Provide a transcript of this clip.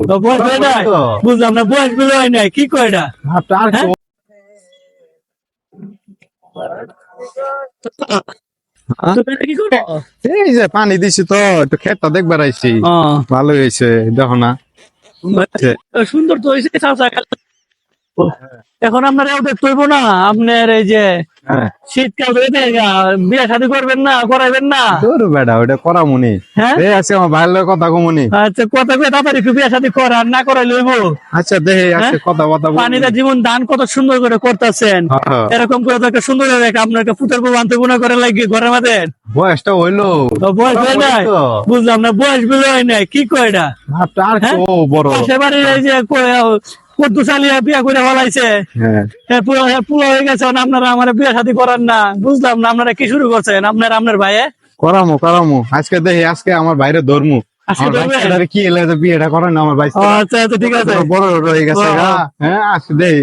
হয় বুঝলাম না বয়সগুলো হয় নাই কি কয় আর হ্যাঁ? কি করে এই যে পানি দিছি তো একটু ক্ষেতটা দেখবার আইছি। ভালো হয়েছে দেখো না। সুন্দর তো হয়েছে এখন আপনার ওদের তৈব না? আপনার এই যে হ্যাঁ শীতকাল তো বিয়ে শাদী করবেন না করাইবেন না। তোর বেটা ওটা করা মনি হ্যাঁ? এই আছে আমার ভাইয়ের কথা কমনি আচ্ছা কথা কয়ে তাড়াতাড়ি বিয়ে শাদী করার না করাই লইব আচ্ছা দেখে আছে কথা কথা বলি। পানিটা জীবন দান কত সুন্দর করে করতেছেন। হ্যাঁ, এরকম করে একটা সুন্দর একটা পুতের বউ আনতে গুণা করে লাগি ঘরের মধ্যে। বয়সটা হইল। তো বয়স হয় নাই? বুঝলাম না বয়সগুলো হয় নাই। কি কয় এটা? আর হ্যাঁ? ও বড়। সেবারে এই যে কদ্দু চালিয়া বিয়া করে ফলাইছে? হ্যাঁ। পুরো হ্যাঁ, গেছে আপনারা আমার বিয়া শাদী করার না। বুঝলাম না আপনারা কি শুরু করছেন? আপনার আপনার ভাইয়ে? করামু করামু। আজকে দেখি আজকে আমার বাইরে ধর্মু। কি এলে বিয়েটা করেন আমার ভাই আচ্ছা আচ্ছা ঠিক আছে। বড় হয়ে গেছে হ্যাঁ আজকে দেখি